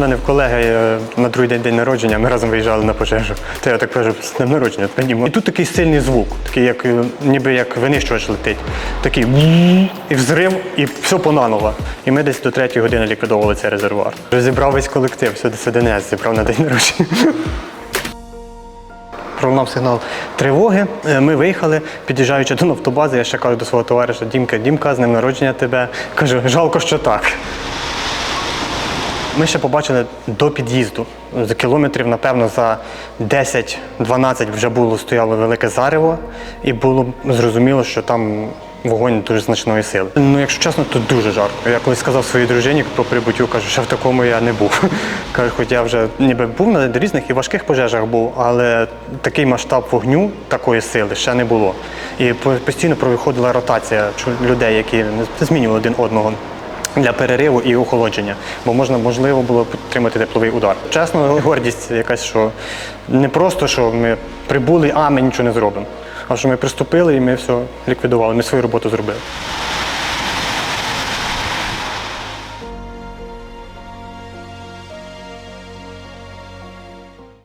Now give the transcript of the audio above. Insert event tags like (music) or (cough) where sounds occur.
У мене в колеги е, на другий день день народження, ми разом виїжджали на пожежу. То я так кажу, з днем народження. І тут такий сильний звук, такий, як е, ніби як винищувач летить. Такий і взрив, і все понаново. І ми десь до третьої години ліквідовували цей резервуар. Зібрав весь колектив, сюди СДНС зібрав на день народження. (laughs) Пролунав сигнал тривоги. Е, Ми виїхали, під'їжджаючи до нафтобази, я ще кажу до свого товариша Дімка, Дімка, з ним народження тебе. Кажу, жалко, що так. Ми ще побачили до під'їзду. За кілометрів, напевно, за 10-12 вже було стояло велике зарево, і було зрозуміло, що там вогонь дуже значної сили. Ну, якщо чесно, то дуже жарко. Я колись сказав своїй дружині по прибуттю, кажу, що в такому я не був. (laughs) Кажу, хоч я вже ніби був на різних і важких пожежах був, але такий масштаб вогню такої сили ще не було. І по- постійно проходила ротація людей, які змінювали один одного для перериву і охолодження, бо можна можливо було отримати тепловий удар. Чесно, (laughs) гордість якась, що не просто що ми прибули, а ми нічого не зробимо. А що ми приступили і ми все ліквідували. Ми свою роботу зробили.